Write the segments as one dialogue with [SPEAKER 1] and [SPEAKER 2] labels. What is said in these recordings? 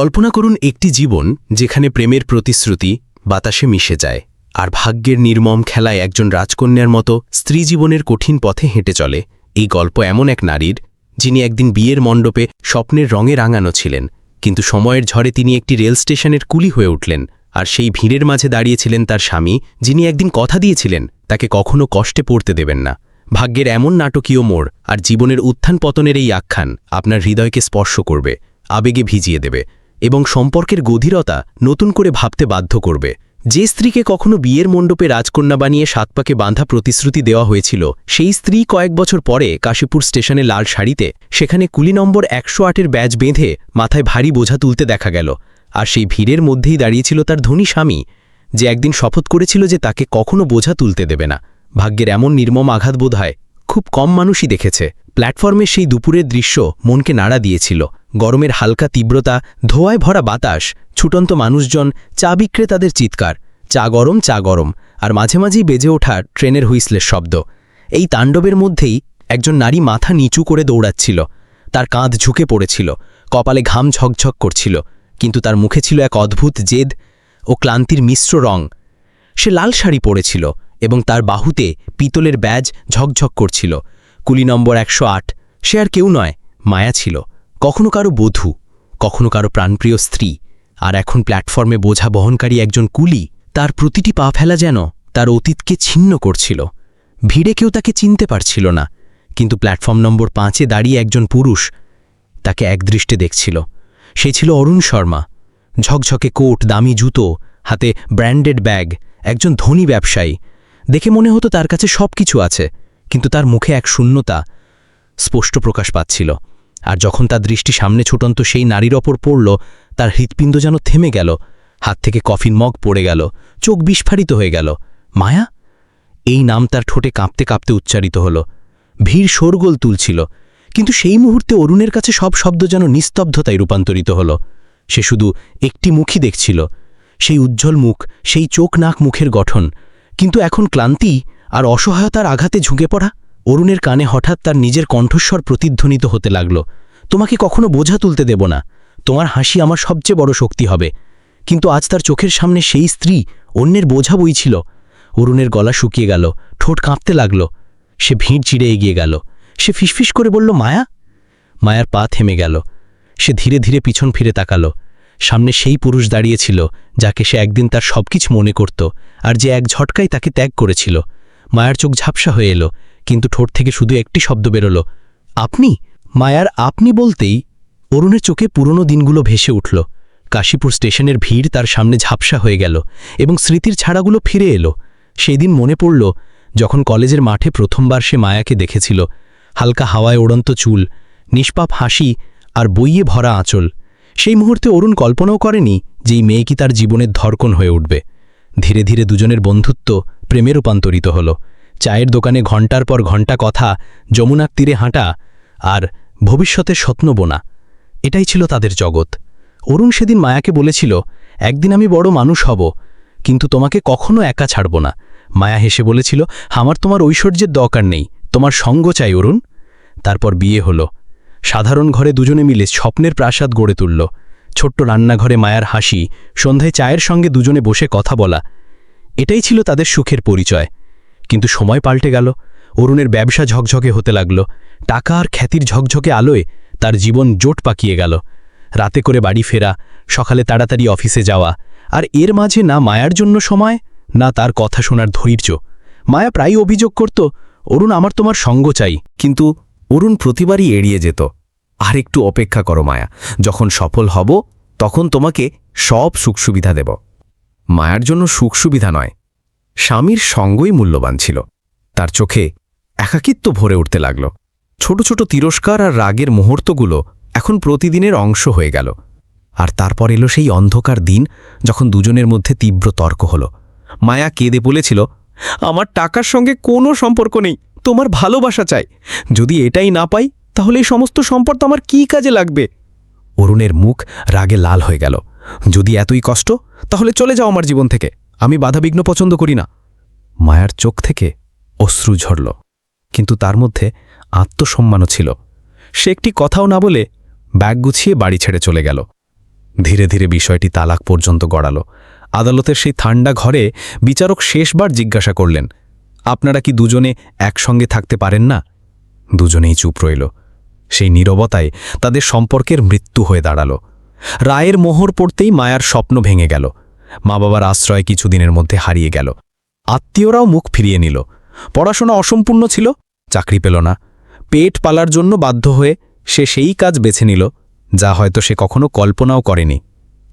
[SPEAKER 1] কল্পনা করুন একটি জীবন যেখানে প্রেমের প্রতিশ্রুতি বাতাসে মিশে যায়, আর ভাগ্যের নির্মম খেলায় একজন রাজকন্যার মতো স্ত্রী জীবনের কঠিন পথে হেঁটে চলে। এই গল্প এমন এক নারীর, যিনি একদিন বিয়ের মণ্ডপে স্বপ্নের রঙে রাঙানো ছিলেন, কিন্তু সময়ের ঝড়ে তিনি একটি রেল স্টেশনের কুলি হয়ে উঠলেন, আর সেই ভিড়ের মাঝে দাঁড়িয়েছিলেন তার স্বামী, যিনি একদিন কথা দিয়েছিলেন, তাকে কখনো কষ্টে পড়তে দেবেন না। ভাগ্যের এমন নাটকীয় মোড়, আর জীবনের উত্থান পতনের এই আখ্যান আপনার হৃদয়কে স্পর্শ করবে, আবেগে ভিজিয়ে দেবে। এবং সম্পর্কের গভীরতা নতুন করে ভাবতে বাধ্য করবে। যে স্ত্রীকে কখনো বিয়ের মণ্ডপে রাজকন্যা বানিয়ে সাতপাকে বাঁধা প্রতিশ্রুতি দেওয়া হয়েছিল, সেই স্ত্রী কয়েক বছর পরে কাশীপুর স্টেশনে লাল শাড়িতে, সেখানে কুলি নম্বর একশো আটের ব্যাজ বেঁধে মাথায় ভারী বোঝা তুলতে দেখা গেল। আর সেই ভিড়ের মধ্যেই দাঁড়িয়েছিল তার ধনী স্বামী, যে একদিন শপথ করেছিল যে তাকে কখনো বোঝা তুলতে দেবে না। ভাগ্যের এমন নির্মম আঘাত বোধ হয় খুব কম মানুষই দেখেছে। প্ল্যাটফর্মের সেই দুপুরের দৃশ্য মনকে নাড়া দিয়েছিল। গরমের হালকা তীব্রতা, ধোয়ায় ভরা বাতাস, ছুটন্ত মানুষজন, চা বিক্রেতাদের চিৎকার, চা গরম চা গরম, আর মাঝে মাঝেই বেজে ওঠা ট্রেনের হুইসলের শব্দ। এই তাণ্ডবের মধ্যেই একজন নারী মাথা নিচু করে দৌড়াচ্ছিল। তার কাঁধ ঝুঁকে পড়েছিল, কপালে ঘাম ঝকঝক করছিল, কিন্তু তার মুখে ছিল এক অদ্ভুত জেদ ও ক্লান্তির মিশ্র রং। সে লাল শাড়ি পরেছিল। এবং তার বাহুতে পিতলের ব্যাজ ঝকঝক করছিল। কুলি নম্বর একশো আট। সে আর কেউ নয়, মায়া ছিল। কখনো কারও বধূ, কখনো কারও প্রাণপ্রিয় স্ত্রী। আর এখন প্ল্যাটফর্মে বোঝা বহনকারী একজন কুলি তার প্রতিটি পা ফেলা যেন তার অতীতকে ছিন্ন করছিল। ভিড়ে কেউ তাকে চিনতে পারছিল না, কিন্তু প্ল্যাটফর্ম নম্বর পাঁচে দাঁড়িয়ে একজন পুরুষ তাকে একদৃষ্টে দেখছিল। সে ছিল অরুণ শর্মা। ঝকঝকে কোট, দামি জুতো, হাতে ব্র্যান্ডেড ব্যাগ, একজন ধনী ব্যবসায়ী। দেখে মনে হতো তার কাছে সব কিছু আছে, কিন্তু তার মুখে এক শূন্যতা স্পষ্ট প্রকাশ পাচ্ছিল। আর যখন তার দৃষ্টি সামনে ছুটন্ত সেই নারীর ওপর পড়ল, তার হৃৎপিণ্ড যেন থেমে গেল, হাত থেকে কফিন মগ পড়ে গেল, চোখ বিস্ফারিত হয়ে গেল। মায়া? এই নাম তার ঠোঁটে কাঁপতে কাঁপতে উচ্চারিত হল। ভিড় শোরগোল তুলছিল, কিন্তু সেই মুহূর্তে অরুণের কাছে সব শব্দ যেন নিস্তব্ধতায় রূপান্তরিত হল। সে শুধু একটি মুখই দেখছিল, সেই উজ্জ্বল মুখ, সেই চোখ নাক মুখের গঠন কিন্তু এখন ক্লান্তি আর অসহায়তার আঘাতে ঝুঁকে পড়া? অরুণের কানে হঠাৎ তার নিজের কণ্ঠস্বর প্রতিধ্বনিত হতে লাগল। তোমাকে কখনো বোঝা তুলতে দেব না। তোমার হাসি আমার সবচেয়ে বড় শক্তি হবে। কিন্তু আজ তার চোখের সামনে সেই স্ত্রী অন্যের বোঝা বইছিল অরুণের গলা শুকিয়ে গেল, ঠোঁট কাঁপতে লাগল। সে ভিড় চিড়ে এগিয়ে গেল। সে ফিসফিস করে বলল, মায়া? মায়ার পা থেমে গেল। সে ধীরে ধীরে পিছন ফিরে তাকাল। সামনে সেই পুরুষ দাঁড়িয়েছিল যাকে সে একদিন তার সবকিছু মনে করত। আর যে এক ঝটকায় তাকে ত্যাগ করেছিল। মায়ার চোখ ঝাপসা হয়ে এলো, কিন্তু ঠোঁট থেকে শুধু একটি শব্দ বেরোল। আপনি? মায়ার আপনি বলতেই অরুণের চোখে পুরনো দিনগুলো ভেসে উঠল। কাশীপুর স্টেশনের ভিড় তার সামনে ঝাপসা হয়ে গেল এবং স্মৃতির ছাড়াগুলো ফিরে এলো। সেই দিন মনে পড়ল, যখন কলেজের মাঠে প্রথমবার সে মায়াকে দেখেছিল। হালকা হাওয়ায় ওড়ন্ত চুল, নিষ্পাপ হাসি আর বইয়ে ভরা আঁচল। সেই মুহূর্তে অরুণ কল্পনাও করেনি যে এই মেয়ে কি তার জীবনের ধর্কন হয়ে উঠবে। ধীরে ধীরে দুজনের বন্ধুত্ব প্রেমে রূপান্তরিত হল। চায়ের দোকানে ঘণ্টার পর ঘণ্টা কথা, যমুনার তীরে হাঁটা আর ভবিষ্যতের স্বপ্ন বোনা। এটাই ছিল তাদের জগৎ। অরুণ সেদিন মায়াকে বলেছিল, একদিন আমি বড় মানুষ হব, কিন্তু তোমাকে কখনো একা ছাড়ব না। মায়া হেসে বলেছিল, আমার তোমার ঐশ্বর্যের দরকার নেই, তোমার সঙ্গ চাই অরুণ। তারপর বিয়ে হলো। সাধারণ ঘরে দুজনে মিলে স্বপ্নের প্রাসাদ গড়ে তুলল। ছোট্ট রান্নাঘরে মায়ার হাসি, সন্ধ্যায় চায়ের সঙ্গে দুজনে বসে কথা বলা, এটাই ছিল তাদের সুখের পরিচয়। কিন্তু সময় পাল্টে গেল, অরুণের ব্যবসা ঝকঝকে হতে লাগল, টাকা আর খ্যাতির ঝকঝকে আলোয় তার জীবন জোট পাকিয়ে গেল। রাতে করে বাড়ি ফেরা, সকালে তাড়াতাড়ি অফিসে যাওয়া, আর এর মাঝে না মায়ার জন্য সময়, না তার কথা শোনার ধৈর্য। মায়া প্রায়ই অভিযোগ করত, অরুণ, আমার তোমার সঙ্গ চাই।
[SPEAKER 2] কিন্তু অরুণ প্রতিবারই এড়িয়ে যেত। আর একটু অপেক্ষা করো, মায়া। যখন সফল হব, তখন তোমাকে সব সুখ সুবিধা দেব। মায়ার জন্য সুখ সুবিধা নয়, স্বামীর সঙ্গই মূল্যবান ছিল। তার চোখে একাকিত্ব ভরে উঠতে লাগল। ছোট ছোট তিরস্কার আর রাগের মুহূর্তগুলো এখন প্রতিদিনের অংশ হয়ে গেল। আর তারপর এলো সেই অন্ধকার দিন, যখন দুজনের মধ্যে তীব্র তর্ক হল। মায়া কেঁদে বলেছিল, আমার টাকার সঙ্গে কোনো সম্পর্ক নেই, তোমার ভালোবাসা চাই। যদি এটাই না পাই তাহলে এই সমস্ত সম্পদ আমার কী কাজে লাগবে? অরুণের মুখ রাগে লাল হয়ে গেল। যদি এতই কষ্ট, তাহলে চলে যাও আমার জীবন থেকে। আমি বাধাবিঘ্ন পছন্দ করি না। মায়ার চোখ থেকে অশ্রু ঝরল। কিন্তু তার মধ্যে আত্মসম্মানও ছিল। সে একটি কথাও না বলে ব্যাগ গুছিয়ে বাড়ি ছেড়ে চলে গেল। ধীরে ধীরে বিষয়টি তালাক পর্যন্ত গড়ালো। আদালতের সেই ঠান্ডা ঘরে বিচারক শেষবার জিজ্ঞাসা করলেন, আপনারা কি দুজনে একসঙ্গে থাকতে পারেন না? দুজনেই চুপ রইল। সেই নীরবতায় তাদের সম্পর্কের মৃত্যু হয়ে দাঁড়াল। রায়ের মোহর পড়তেই মায়ার স্বপ্ন ভেঙে গেল। মা বাবার আশ্রয় কিছুদিনের মধ্যে হারিয়ে গেল। আত্মীয়রাও মুখ ফিরিয়ে নিল। পড়াশোনা অসম্পূর্ণ ছিল, চাকরি পেল না। পেট পালার জন্য বাধ্য হয়ে সে সেই কাজ বেছে নিল, যা হয়তো সে কখনো কল্পনাও করেনি।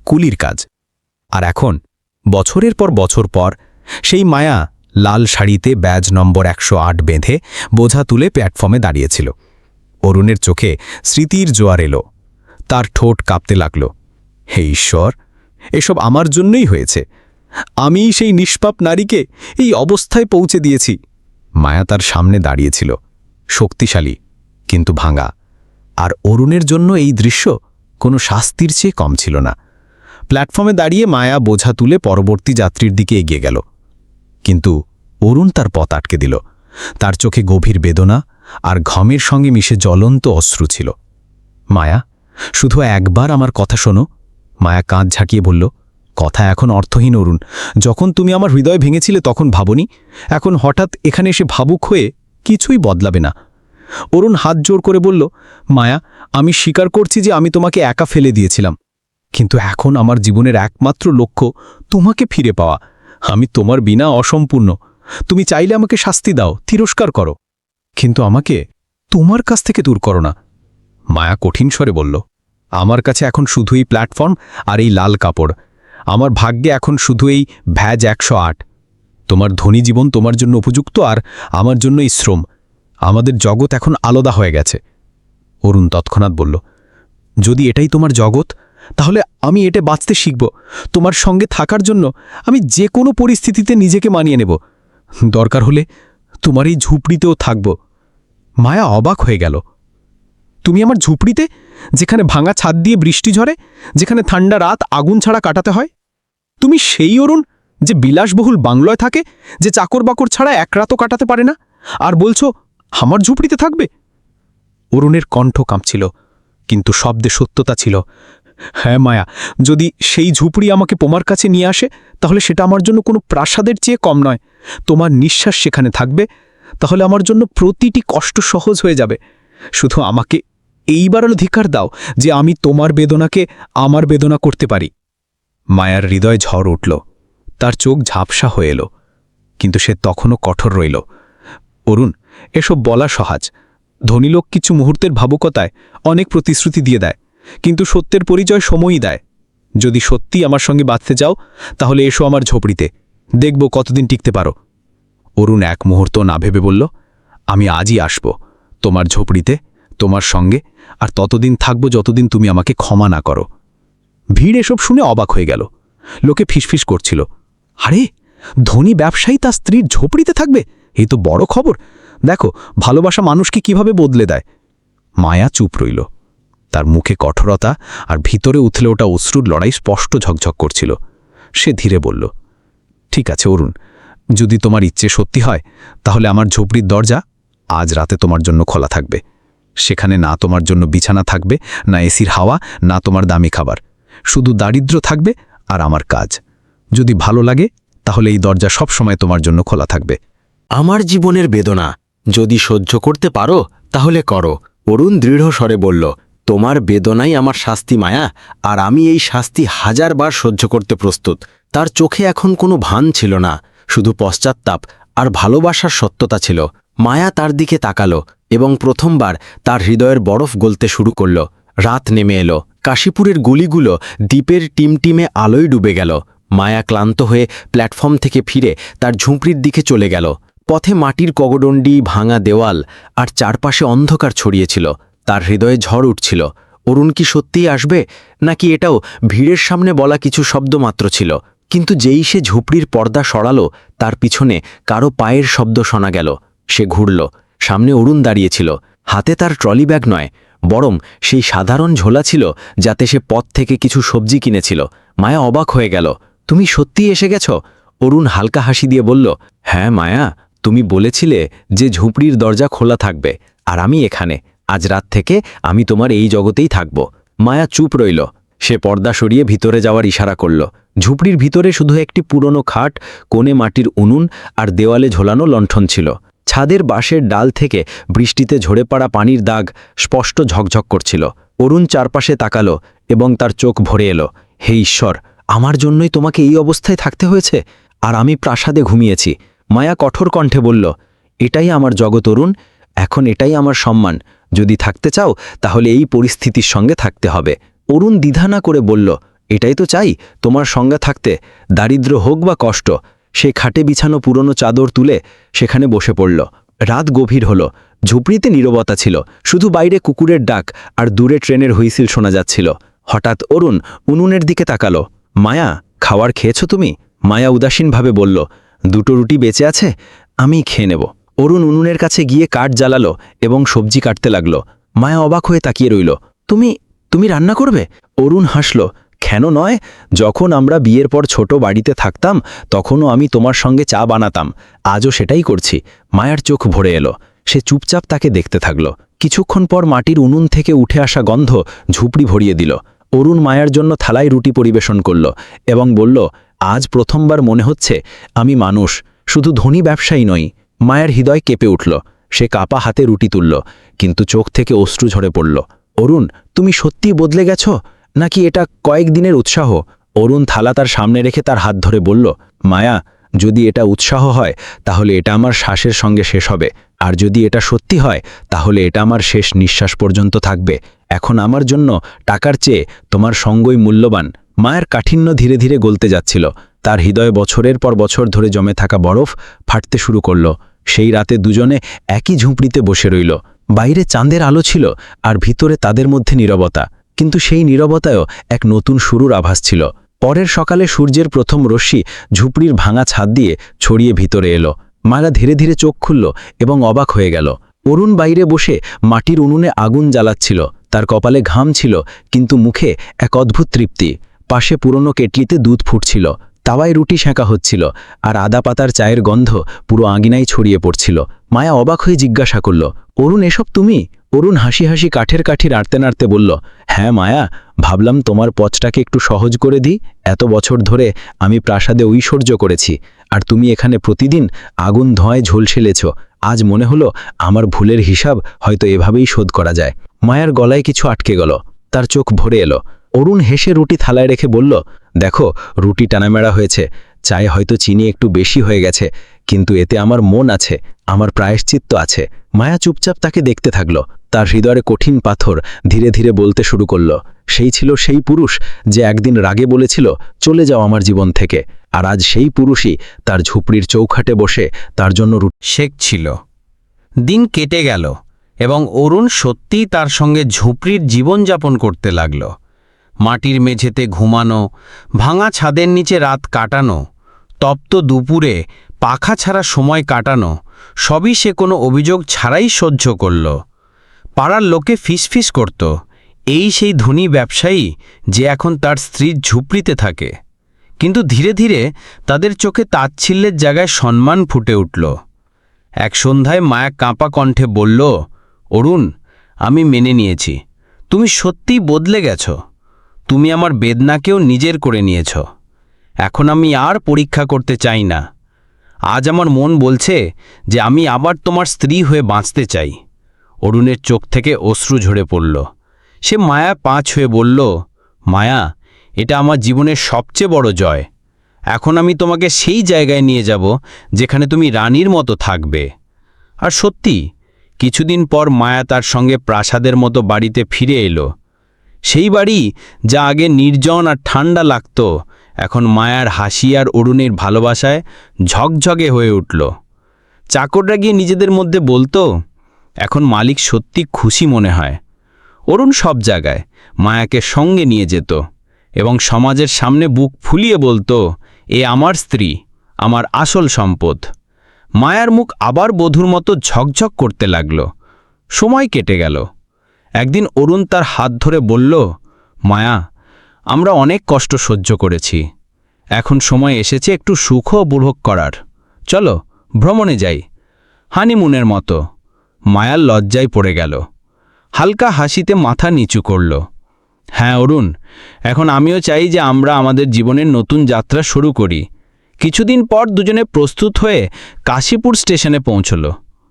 [SPEAKER 2] কুলির কাজ। আর এখন, বছরের পর বছর পর, সেই মায়া লাল শাড়িতে ব্যাজ নম্বর একশো আট বেঁধে বোঝা তুলে প্ল্যাটফর্মে দাঁড়িয়েছিল। অরুণের চোখে স্মৃতির জোয়ার এলো। তার ঠোঁট কাঁপতে লাগল। হে ঈশ্বর, এসব আমার জন্যই হয়েছে। আমি সেই নিষ্পাপ নারীকে এই অবস্থায় পৌঁছে দিয়েছি। মায়া তার সামনে দাঁড়িয়েছিল, শক্তিশালী, কিন্তু ভাঙা। আর অরুণের জন্য এই দৃশ্য কোনো শাস্তির চেয়ে কম ছিল না। প্ল্যাটফর্মে দাঁড়িয়ে মায়া বোঝা তুলে পরবর্তী যাত্রীর দিকে এগিয়ে গেল। কিন্তু অরুণ তার পথ আটকে দিল। তার চোখে গভীর বেদনা আর ঘমের সঙ্গে মিশে জ্বলন্ত অশ্রু ছিল। মায়া, শুধু একবার আমার কথা শোনো। মায়া কাঁধ ঝাঁকিয়ে বলল, কথা এখন অর্থহীন, অরুণ। যখন তুমি আমার হৃদয় ভেঙেছিলে তখন ভাবনি, এখন হঠাৎ এখানে এসে ভাবুক হয়ে কিছুই বদলাবে না। অরুণ হাত জোর করে বলল, মায়া, আমি স্বীকার করছি যে আমি তোমাকে একা ফেলে দিয়েছিলাম। কিন্তু এখন আমার জীবনের একমাত্র লক্ষ্য তোমাকে ফিরে পাওয়া। আমি তোমার বিনা অসম্পূর্ণ। তুমি চাইলে আমাকে শাস্তি দাও, তিরস্কার করো। কিন্তু আমাকে তোমার কাছ থেকে দূর করো না। মায়া কঠিন স্বরে বলল, আমার কাছে এখন শুধু এই প্ল্যাটফর্ম আর এই লাল কাপড়। আমার ভাগ্যে এখন শুধু এই ভ্যাজ একশো আট। তোমার ধনী জীবন তোমার জন্য উপযুক্ত আর আমার জন্য এই শ্রম। আমাদের জগৎ এখন আলাদা হয়ে গেছে। অরুণ তৎক্ষণাৎ বলল, যদি এটাই তোমার জগৎ, তাহলে আমি এটা বাঁচতে শিখব। তোমার সঙ্গে থাকার জন্য আমি যে কোনো পরিস্থিতিতে নিজেকে মানিয়ে নেব। দরকার হলে তোমার এই ঝুপড়িতেও থাকব। মায়া অবাক হয়ে গেল। তুমি আমার ঝুপড়িতে, যেখানে ভাঙা ছাদ দিয়ে বৃষ্টি ঝরে, যেখানে ঠান্ডা রাত আগুন ছাড়া কাটাতে হয়? তুমি সেই অরুণ, যে বিলাসবহুল বাংলায় থাকে, যে চাকর বাকর ছাড়া এক রাতও কাটাতে পারে না? আর বলছো, আমার ঝুপড়িতে থাকবে? অরুণের কণ্ঠ কাঁপছিল, কিন্তু শব্দে সত্যতা ছিল। হ্যাঁ মায়া, যদি সেই ঝুপড়ি আমাকে পোমার কাছে নিয়ে আসে, তাহলে সেটা আমার জন্য কোনো প্রাসাদের চেয়ে কম নয়। তোমার নিঃশ্বাস সেখানে থাকবে তাহলে আমার জন্য প্রতিটি কষ্ট সহজ হয়ে যাবে। শুধু আমাকে এইবার অধিকার দাও যে আমি তোমার বেদনাকে আমার বেদনা করতে পারি। মায়ার হৃদয় ঝড় উঠল, তার চোখ ঝাপসা হয়ে এলো, কিন্তু সে তখনও কঠোর রইল। অরুণ, এসব বলা সহজ। ধনী লোক কিছু মুহূর্তের ভাবুকতায় অনেক প্রতিশ্রুতি দিয়ে দেয়, কিন্তু সত্যের পরিচয় সময়ই দেয়। যদি সত্যি আমার সঙ্গে বাঁচতে যাও তাহলে এসো আমার ঝোপড়িতে, দেখব কতদিন টিকতে পারো। অরুণ এক মুহূর্ত না ভেবে বলল, আমি আজই আসব, তোমার ঝোপড়িতে, তোমার সঙ্গে, আর ততদিন থাকব যতদিন তুমি আমাকে ক্ষমা না করো। ভিড় এসব শুনে অবাক হয়ে গেল। লোকে ফিসফিস করছিল, আরে, ধনী ব্যবসায়ী তার স্ত্রীর ঝোপড়িতে থাকবে? এই তো বড় খবর। দেখো, ভালোবাসা মানুষকে কীভাবে বদলে দেয়? মায়া চুপ রইল। তার মুখে কঠোরতা আর ভিতরে উথলে ওটা অশ্রুর লড়াই স্পষ্ট ঝকঝক করছিল। সে ধীরে বলল, ঠিক আছে, অরুণ যদি তোমার ইচ্ছে সত্যি হয়, তাহলে আমার ঝোপড়ির দরজা আজ রাতে তোমার জন্য খোলা থাকবে। সেখানে না তোমার জন্য বিছানা থাকবে, না এসির হাওয়া, না তোমার দামি খাবার। শুধু দারিদ্র থাকবে আর আমার কাজ। যদি ভালো লাগে, তাহলে এই দরজা সব সময় তোমার জন্য খোলা থাকবে।
[SPEAKER 1] আমার জীবনের বেদনা, যদি সহ্য করতে পারো, তাহলে করো। অরুণ দৃঢ় স্বরে বলল, তোমার বেদনাই আমার শাস্তি, মায়া, আর আমি এই শাস্তি হাজারবার সহ্য করতে প্রস্তুত। তার চোখে এখন কোনো ভান ছিল না। শুধু পশ্চাত্তাপ আর ভালোবাসার সত্যতা ছিল। মায়া তার দিকে তাকালো এবং প্রথমবার তার হৃদয়ের বরফ গলতে শুরু করল। রাত নেমে এলো। কাশীপুরের গুলিগুলো দ্বীপের টিমটিমে আলোয় ডুবে গেল। মায়া ক্লান্ত হয়ে প্ল্যাটফর্ম থেকে ফিরে তার ঝুঁপড়ির দিকে চলে গেল। পথে মাটির কগডণ্ডি ভাঙা দেওয়াল আর চারপাশে অন্ধকার ছড়িয়েছিল। তার হৃদয়ে ঝড় উঠছিল। অরুণ কি সত্যিই আসবে, নাকি এটাও ভিড়ের সামনে বলা কিছু শব্দ মাত্র ছিল? কিন্তু যেই সে ঝুপড়ির পর্দা সরালো, তার পিছনে কারও পায়ের শব্দ শোনা গেল। সে ঘুরল, সামনে অরুণ দাঁড়িয়েছিল। হাতে তার ট্রলি ব্যাগ নয়, বরং সেই সাধারণ ঝোলা ছিল যাতে সে পথ থেকে কিছু সবজি কিনেছিল। মায়া অবাক হয়ে গেল, তুমি সত্যি এসে গেছ? অরুণ হালকা হাসি দিয়ে বলল হ্যাঁ মায়া, তুমি বলেছিলে যে ঝুপড়ির দরজা খোলা থাকবে, আর আমি এখানে। আজ রাত থেকে আমি তোমার এই জগতেই থাকব। মায়া চুপ রইল।
[SPEAKER 2] সে পর্দা সরিয়ে ভিতরে যাওয়ার ইশারা করল। ঝুপড়ির ভিতরে শুধু একটি পুরনো খাট, কোণে মাটির উনুন আর দেওয়ালে ঝোলানো লণ্ঠন ছিল। ছাদের বাঁশের ডাল থেকে বৃষ্টিতে ঝরে পড়া পানির দাগ স্পষ্ট ঝকঝক করছিল। অরুণ চারপাশে তাকালো এবং তার চোখ ভরে এলো। হে ঈশ্বর, আমার জন্যই তোমাকে এই অবস্থায় থাকতে হয়েছে? আর আমি প্রাসাদে ঘুমিয়েছি। মায়া কঠোর কণ্ঠে বলল, এটাই আমার জগৎ, অরুণ। এখন এটাই আমার সম্মান। যদি থাকতে চাও, তাহলে এই পরিস্থিতির সঙ্গে থাকতে হবে। অরুণ দ্বিধা না করে বলল এটাই তো চাই, তোমার সঙ্গে থাকতে, দারিদ্র হোক বা কষ্ট, সে খাটে বিছানো পুরনো চাদর তুলে সেখানে বসে পড়ল। রাত গভীর হল, ঝুপড়িতে নীরবতা ছিল, শুধু বাইরে কুকুরের ডাক আর দূরে ট্রেনের হুইসিল শোনা যাচ্ছিল। হঠাৎ অরুণ উনুনের দিকে তাকালো। মায়া, খাওয়ার খেয়েছ তুমি? মায়া উদাসীনভাবে বলল, দুটো রুটি বেঁচে আছে? আমি খেয়ে নেব। অরুণ উনুনের কাছে গিয়ে কাঠ জ্বালালো এবং সবজি কাটতে লাগল। মায়া অবাক হয়ে তাকিয়ে রইল, তুমি তুমি রান্না করবে? অরুণ হাসল কেন নয়? যখন আমরা বিয়ের পর ছোট বাড়িতে থাকতাম, তখনও আমি তোমার সঙ্গে চা বানাতাম। আজও সেটাই করছি। মায়ার চোখ ভরে এলো। সে চুপচাপ তাকে দেখতে থাকল। কিছুক্ষণ পর মাটির উনুন থেকে উঠে আসা গন্ধ ঝুপড়ি ভরিয়ে দিল। অরুণ মায়ার জন্য থালায় রুটি পরিবেশন করল এবং বলল, আজ প্রথমবার মনে হচ্ছে আমি মানুষ। শুধু ধনী ব্যবসায়ী নই। মায়ের হৃদয় কেঁপে উঠল। সে কাপা হাতে রুটি তুলল, কিন্তু চোখ থেকে অশ্রু ঝরে পড়ল। অরুণ, তুমি সত্যি বদলে গেছ? নাকি এটা কয়েকদিনের উৎসাহ? অরুণ থালা তার সামনে রেখে তার হাত ধরে বলল, মায়া, যদি এটা উৎসাহ হয়, তাহলে এটা আমার শ্বাসের সঙ্গে শেষ হবে। আর যদি এটা সত্যি হয়, তাহলে এটা আমার শেষ নিঃশ্বাস পর্যন্ত থাকবে। এখন আমার জন্য টাকার চেয়ে তোমার সঙ্গই মূল্যবান। মায়ের কাঠিন্য ধীরে ধীরে গলতে যাচ্ছিল। তার হৃদয়ে বছরের পর বছর ধরে জমে থাকা বরফ ফাটতে শুরু করল। সেই রাতে দুজনে একই ঝুঁপড়িতে বসে রইল। বাইরে চাঁদের আলো ছিল, আর ভিতরে তাদের মধ্যে নীরবতা। কিন্তু সেই নীরবতায়ও এক নতুন শুরুর আভাস ছিল। পরের সকালে সূর্যের প্রথম রশ্মি ঝুপড়ির ভাঙা ছাদ দিয়ে ছড়িয়ে ভিতরে এলো। মালা ধীরে ধীরে চোখ খুলল এবং অবাক হয়ে গেল। অরুণ বাইরে বসে মাটির উনুনে আগুন জ্বালাচ্ছিল। তার কপালে ঘাম ছিল, কিন্তু মুখে এক অদ্ভুত তৃপ্তি। পাশে পুরনো কেটলিতে দুধ ফুটছিল, তাওয়ায় রুটি সেঁকা হচ্ছিল, আর আদা পাতার চায়ের গন্ধ পুরো আঙিনায় ছড়িয়ে পড়ছিল। মায়া অবাক হয়ে জিজ্ঞাসা করল, অরুণ, এসব তুমি? অরুণ হাসি হাসি কাঠের কাঠি নাড়তে নাড়তে বলল হ্যাঁ মায়া, ভাবলাম তোমার পথটাকে একটু সহজ করে দিই। এত বছর ধরে আমি প্রাসাদে ঐশ্বর্য করেছি, আর তুমি এখানে প্রতিদিন আগুন ধোঁয়ায় ঝলসেলেছ আজ মনে হলো আমার ভুলের হিসাব হয়তো এভাবেই শোধ করা যায়। মায়ার গলায় কিছু আটকে গেল, তার চোখ ভরে এলো। অরুণ হেসে রুটি থালায় রেখে বলল, দেখো, রুটি টানামেড়া হয়েছে চায়ে হয়তো চিনি একটু বেশি হয়ে গেছে, কিন্তু এতে আমার মন আছে, আমার প্রায়শ্চিত্ত আছে। মায়া চুপচাপ তাকে দেখতে থাকল। তার হৃদয়ে কঠিন পাথর ধীরে ধীরে বলতে শুরু করল, সেই ছিল সেই পুরুষ যে একদিন রাগে বলেছিল, চলে যাও আমার জীবন থেকে। আর আজ সেই পুরুষই তার ঝুপড়ির চৌখাটে বসে তার জন্য
[SPEAKER 1] শেখ ছিল। দিন কেটে গেল এবং অরুণ সত্যিই তার সঙ্গে ঝুপড়ির জীবনযাপন করতে লাগল। মাটির মেঝেতে ঘুমানো, ভাঙা ছাদের নিচে রাত কাটানো, তপ্ত দুপুরে পাখা ছাড়া সময় কাটানো, সবই সে কোনো অভিযোগ ছাড়াই সহ্য করল। পাড়ার লোকে ফিসফিস করত। এই সেই ধনী ব্যবসায়ী যে এখন তার স্ত্রীর ঝুপড়িতে থাকে। কিন্তু ধীরে ধীরে তাদের চোখে তাচ্ছিল্যের জায়গায় সম্মান ফুটে উঠল। এক সন্ধ্যায় মায়া কাঁপা কণ্ঠে বলল, অরুণ, আমি মেনে নিয়েছি। তুমি সত্যিই বদলে গেছ। তুমি আমার বেদনাকেও নিজের করে নিয়েছ। এখন আমি আর পরীক্ষা করতে চাই না। আজ আমার মন বলছে যে আমি আবার তোমার স্ত্রী হয়ে বাঁচতে চাই। অরুণের চোখ থেকে অশ্রু ঝরে পড়ল। সে মায়া পাঁচ হয়ে বলল, মায়া, এটা আমার জীবনের সবচেয়ে বড় জয়। এখন আমি তোমাকে সেই জায়গায় নিয়ে যাব যেখানে তুমি রানীর মতো থাকবে। আর সত্যি, কিছুদিন পর মায়া তার সঙ্গে প্রাসাদের মতো বাড়িতে ফিরে এলো। সেই বাড়ি যা আগে নির্জন আর ঠান্ডা লাগত, এখন মায়ার হাসি আর অরুণের ভালোবাসায় ঝকঝকে হয়ে উঠল। চাকররা গিয়ে নিজেদের মধ্যে বলতো এখন মালিক সত্যি খুশি মনে হয়। অরুণ সব জায়গায় মায়াকে সঙ্গে নিয়ে যেত এবং সমাজের সামনে বুক ফুলিয়ে বলতো, এ আমার স্ত্রী, আমার আসল সম্পদ। মায়ার মুখ আবার বধুর মতো ঝকঝক করতে লাগল। সময় কেটে গেল। একদিন অরুণ তার হাত ধরে বলল, মায়া, আমরা অনেক কষ্ট সহ্য করেছি। এখন সময় এসেছে একটু সুখ উপভোগ করার। চলো, ভ্রমণে যাই। হানিমুনের মতো। মায়ার লজ্জায় পড়ে গেল। হালকা হাসিতে মাথা নিচু করল।
[SPEAKER 3] হ্যাঁ অরুণ, এখন আমিও চাই যে আমরা আমাদের জীবনের নতুন যাত্রা শুরু করি। কিছুদিন পর দুজনে প্রস্তুত হয়ে কাশীপুর স্টেশনে পৌঁছল।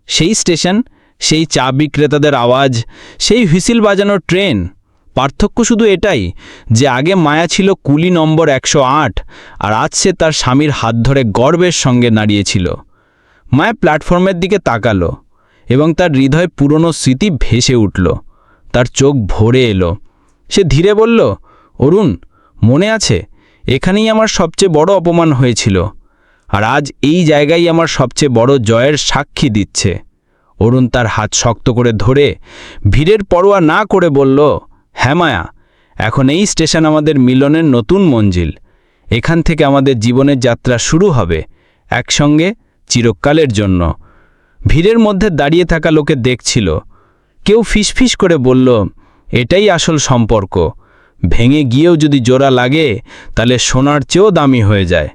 [SPEAKER 3] সেই স্টেশন, সেই চা বিক্রেতাদের আওয়াজ, সেই হুইসিল বাজানোর ট্রেন, পার্থক্য শুধু এটাই যে আগে মায়া ছিল কুলি নম্বর একশো আট আর আজ সে তার স্বামীর হাত ধরে গর্বের সঙ্গে দাঁড়িয়েছিল মায়া প্ল্যাটফর্মের দিকে তাকালো। এবং তার হৃদয় পুরনো স্মৃতি ভেসে উঠল। তার চোখ ভরে এলো। সে ধীরে বলল, অরুণ, মনে আছে? এখানেই আমার সবচেয়ে বড় অপমান হয়েছিল। আর আজ এই জায়গায় আমার সবচেয়ে বড় জয়ের সাক্ষী দিচ্ছে। অরুণ তার হাত শক্ত করে ধরে ভিড়ের পরোয়া না করে বলল হ্যাঁ মায়া, এখন এই স্টেশন আমাদের মিলনের নতুন মঞ্জিল। এখান থেকে আমাদের জীবনের যাত্রা শুরু হবে একসঙ্গে চিরকালের জন্য। ভিড়ের মধ্যে দাঁড়িয়ে থাকা লোকে দেখছিল। কেউ ফিসফিস করে বলল, এটাই আসল সম্পর্ক। ভেঙে গিয়েও যদি জোড়া লাগে, তাহলে সোনার চেয়েও দামি হয়ে যায়।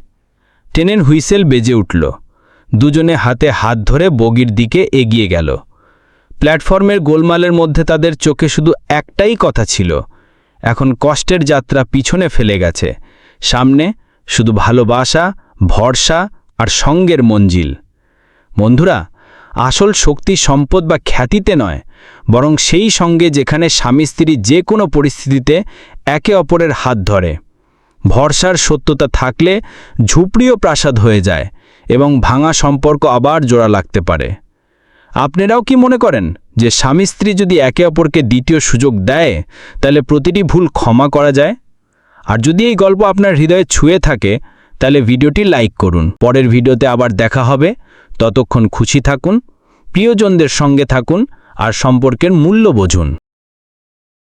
[SPEAKER 3] ট্রেনের হুইসেল বেজে উঠল। দুজনে হাতে হাত ধরে বগির দিকে এগিয়ে গেল। প্ল্যাটফর্মের গোলমালের মধ্যে তাদের চোখে শুধু একটাই কথা ছিল, এখন কষ্টের যাত্রা পিছনে ফেলে গেছে। সামনে শুধু ভালোবাসা, ভরসা আর সঙ্গের মঞ্জিল। বন্ধুরা আসল শক্তি সম্পদ বা খ্যাতিতে নয়, বরং সেই সঙ্গে যেখানে স্বামী স্ত্রী যে কোনো পরিস্থিতিতে একে অপরের হাত ধরে। ভরসার সত্যতা থাকলে ঝুপড়িও প্রাসাদ হয়ে যায় এবং ভাঙা সম্পর্ক আবার জোড়া লাগতে পারে। আপনারাও কি মনে করেন যে স্বামী স্ত্রী যদি একে অপরকে দ্বিতীয় সুযোগ দেয়, তাহলে প্রতিটি ভুল ক্ষমা করা যায়? আর যদি এই গল্প আপনার হৃদয়ে ছুঁয়ে থাকে, তাহলে ভিডিওটি লাইক করুন। পরের ভিডিওতে আবার দেখা হবে। ততক্ষণ খুশি থাকুন প্রিয়জনদের সঙ্গে থাকুন আর সম্পর্কের মূল্য বুঝুন।